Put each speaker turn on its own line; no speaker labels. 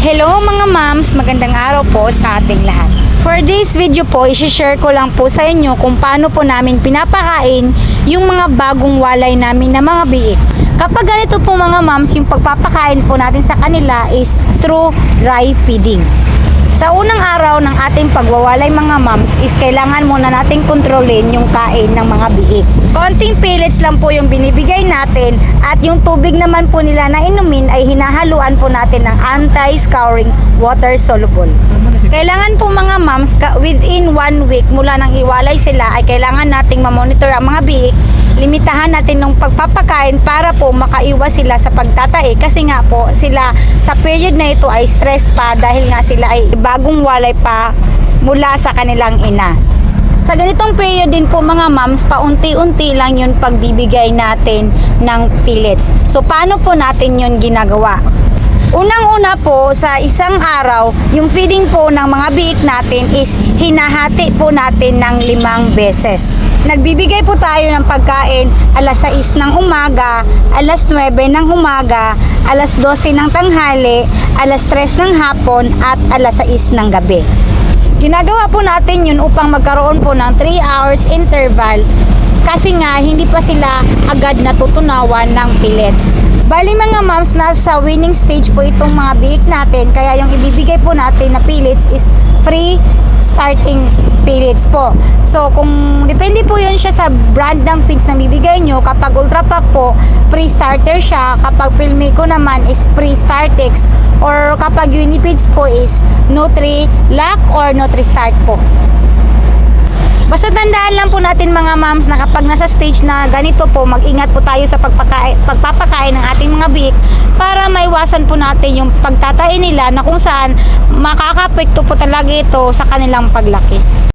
Hello mga moms, magandang araw po sa ating lahat. For this video po, isi-share ko lang po sa inyo kung paano po namin pinapakain yung mga bagong walay namin na mga biik. Kapag ganito po mga moms, yung pagpapakain po natin sa kanila is through dry feeding. Sa unang araw ng ating pagwawalay mga moms is kailangan muna nating kontrolin yung kain ng mga biik. Konting pellets lang po yung binibigay natin at yung tubig naman po nila na inumin ay hinahaluan po natin ng anti-scouring water soluble. Kailangan po mga moms within one week mula nang iwalay sila ay kailangan nating mamonitor ang mga biik limitahan natin ng pagpapakain para po makaiwas sila sa pagtatae kasi nga po sila sa period na ito ay stress pa dahil nga sila ay bagong walay pa mula sa kanilang ina. Sa ganitong period din po mga moms, paunti-unti lang yun pagbibigay natin ng pellets. So paano po natin yun ginagawa? Unang-una po sa isang araw, yung feeding po ng mga biik natin is hinahati po natin ng limang beses. Nagbibigay po tayo ng pagkain alas 6 ng umaga, alas 9 ng umaga, alas 12 ng tanghali, alas 3 ng hapon at alas 6 ng gabi. Ginagawa po natin yun upang magkaroon po ng 3 hours interval kasi nga hindi pa sila agad natutunawan ng pellets. Bali mga moms, nasa winning stage po itong mga biik natin kaya yung ibibigay po natin na pellets is free starting pellets po. So kung depende po yun siya sa brand ng feeds na bibigay nyo, kapag Ultra Pack po, free starter siya. Kapag Filmico naman is free Startex or kapag Unifeeds po is Nutri Lac or Nutri Start po. Basta tandaan lang po natin mga moms na kapag nasa stage na ganito po, mag-ingat po tayo sa pagpapakain ng ating mga biik para maiwasan po natin yung pagtatay nila na kung saan makakapekto po talaga ito sa kanilang paglaki.